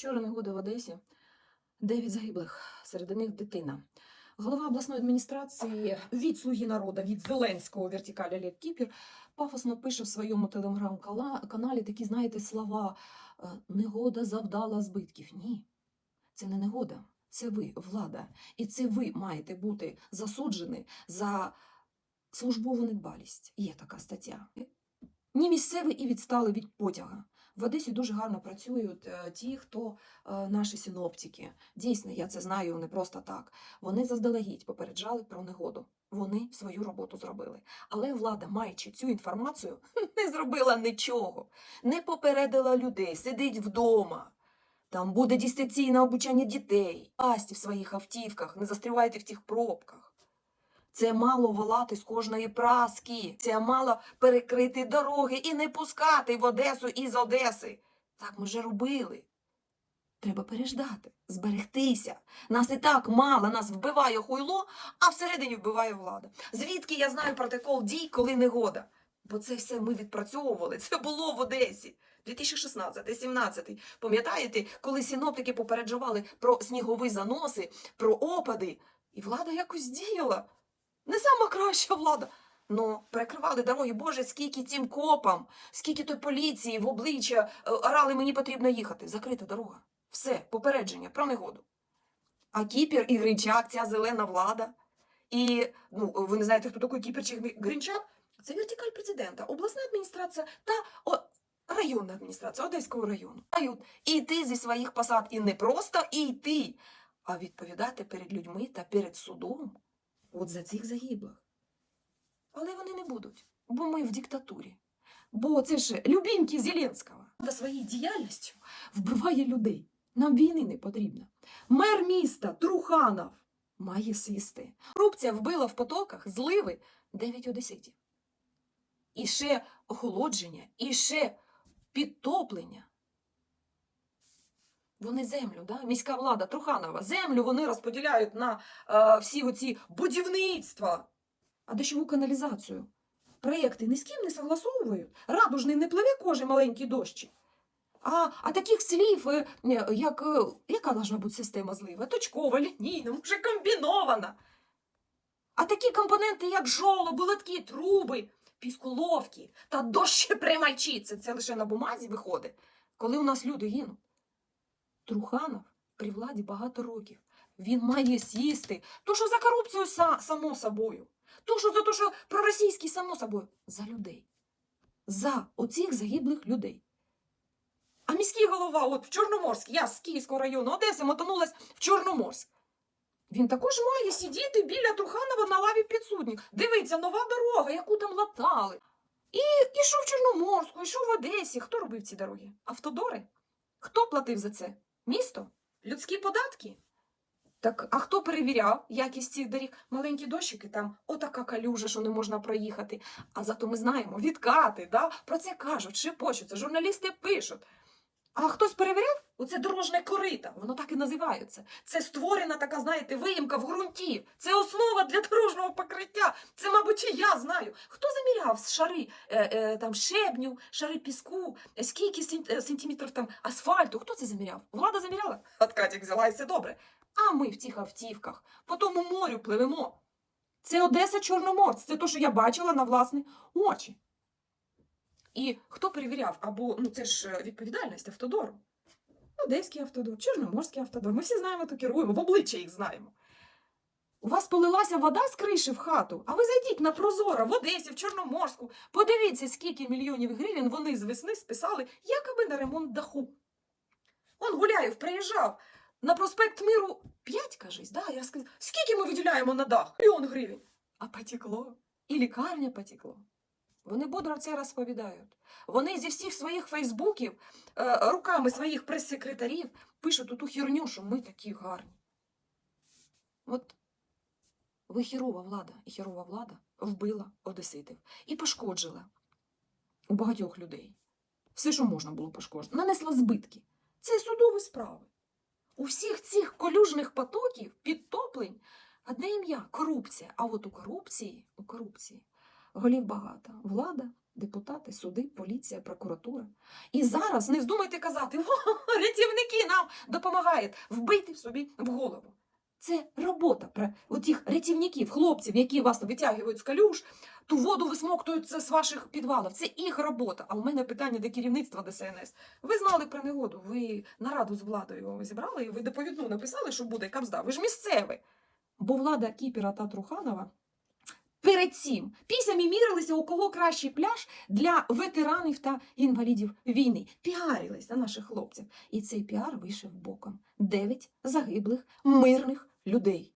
Вчора негода в Одесі. Дев'ять загиблих, серед них дитина. Голова обласної адміністрації від «Слуги народу», від Зеленського вертикалі Олег Кіпір пафосно пише в своєму телеграм-каналі такі, знаєте, слова е, «негода завдала збитків». Ні, це не негода, це ви, влада. І це ви маєте бути засуджені за службову недбалість. Є така стаття. Ні місцевий і відстали від потяга. В Одесі дуже гарно працюють е, ті, хто е, наші синоптики. Дійсно, я це знаю не просто так. Вони заздалегідь попереджали про негоду. Вони свою роботу зробили. Але влада, маючи цю інформацію, не зробила нічого, не попередила людей, сидить вдома. Там буде дистанційне обучання дітей. Пасті в своїх автівках, не застрівайте в тих пробках. Це мало волати з кожної праски. Це мало перекрити дороги і не пускати в Одесу із Одеси. Так ми вже робили. Треба переждати, зберегтися. Нас і так мало, нас вбиває хуйло, а всередині вбиває влада. Звідки я знаю протокол дій, коли негода? Бо це все ми відпрацьовували. Це було в Одесі. 2016-17. Пам'ятаєте, коли синоптики попереджували про снігові заноси, про опади, і влада якось діяла. Не сама краща влада. Ну, перекривали дороги, Боже, скільки цим копам, скільки той поліції в обличчя е, орали, мені потрібно їхати. Закрита дорога. Все, попередження про негоду. А Кіпір і Гринчак, ця зелена влада. І ну, ви не знаєте, хто такий Кіпір чи Гринчак? Це вертикаль президента, обласна адміністрація та о, районна адміністрація Одеського району. Мають іти зі своїх посад і не просто йти, а відповідати перед людьми та перед судом. От за цих загиблих. Але вони не будуть, бо ми в диктатурі. Бо це ж любімки Зеленського. Своєю діяльністю вбиває людей. Нам війни не потрібно. Мер міста Труханов має сісти. Корупція вбила в потоках зливи 9 одеситів. І ще охолодження, і ще підтоплення. Вони землю, да? міська влада Труханова, землю вони розподіляють на е, всі оці будівництва, а дощову каналізацію. Проєкти ні з ким не согласовують. Радужний не пливе кожен маленький дощик. А, а таких слів, е, як, е, яка должна бути система злива? Точкова, лінійна, може комбінована. А такі компоненти, як жолоби, литки, труби, пісколовки та дощеприймачі, це, це лише на бумазі виходить, коли у нас люди гинуть. Труханов при владі багато років. Він має сісти. То, що за корупцію само собою. То, що за те, що проросійський само собою. За людей. За оцих загиблих людей. А міський голова, от в Чорноморськ, я з Київського району Одеси мотанулась в Чорноморськ. Він також має сидіти біля Труханова на лаві підсудніх. Дивиться, нова дорога, яку там латали. І ішов в Чорноморську, ішов в Одесі. Хто робив ці дороги? Автодори? Хто платив за це? Місто? Людські податки? Так, а хто перевіряв якість цих доріг? Маленькі дощики там, отака калюжа, що не можна проїхати. А зато ми знаємо, відкати, да? про це кажуть, шепочуться, журналісти пишуть. А хтось перевіряв? Оце дорожне корита, воно так і називається. Це створена така, знаєте, виїмка в ґрунті. Це основа для дорожнього покриття. Це, мабуть, і я знаю. Хто заміряв шари е, е, там, шебню, шари піску, скільки е, сантиметрів там асфальту? Хто це заміряв? Влада заміряла? От взяла і все добре. А ми в цих автівках по тому морю пливемо. Це Одеса Чорноморськ. Це те, що я бачила на власні очі. І хто перевіряв? Або ну це ж е, відповідальність автодору. Одеський автодор, Чорноморський автодор. Ми всі знаємо, то керуємо, в обличчя їх знаємо. У вас полилася вода з криші в хату, а ви зайдіть на Прозоро в Одесі, в Чорноморську. Подивіться, скільки мільйонів гривень вони з весни списали якоби на ремонт даху. Он Гуляєв приїжджав на проспект Миру 5, кажись, да? я сказав, скільки ми виділяємо на дах? Мільйон гривень. А потекло. І лікарня потекло. Вони бодро це розповідають. Вони зі всіх своїх фейсбуків е, руками своїх прес-секретарів пишуть ту херню, що ми такі гарні. От ви херова влада, і херова влада вбила одеситів і пошкоджила у багатьох людей. Все, що можна було пошкоджити, нанесла збитки. Це судові справи. У всіх цих колюжних потоків, підтоплень, одне ім'я корупція. А от у корупції, у корупції голів багато. Влада, депутати, суди, поліція, прокуратура. І зараз не вздумайте казати, «Во, рятівники нам допомагає. Вбийте собі в голову. Це робота про отих рятівників, хлопців, які вас витягують з калюш, ту воду висмоктують з ваших підвалів. Це їх робота. А у мене питання до керівництва ДСНС. Ви знали про негоду, ви нараду з владою зібрали, і ви доповідну написали, що буде кабзда. Ви ж місцеві. Бо влада Кіпера та Труханова перед цим пісями мірилися, у кого кращий пляж для ветеранів та інвалідів війни. Піарились на наших хлопців. І цей піар вийшов боком. Дев'ять загиблих мирних людей.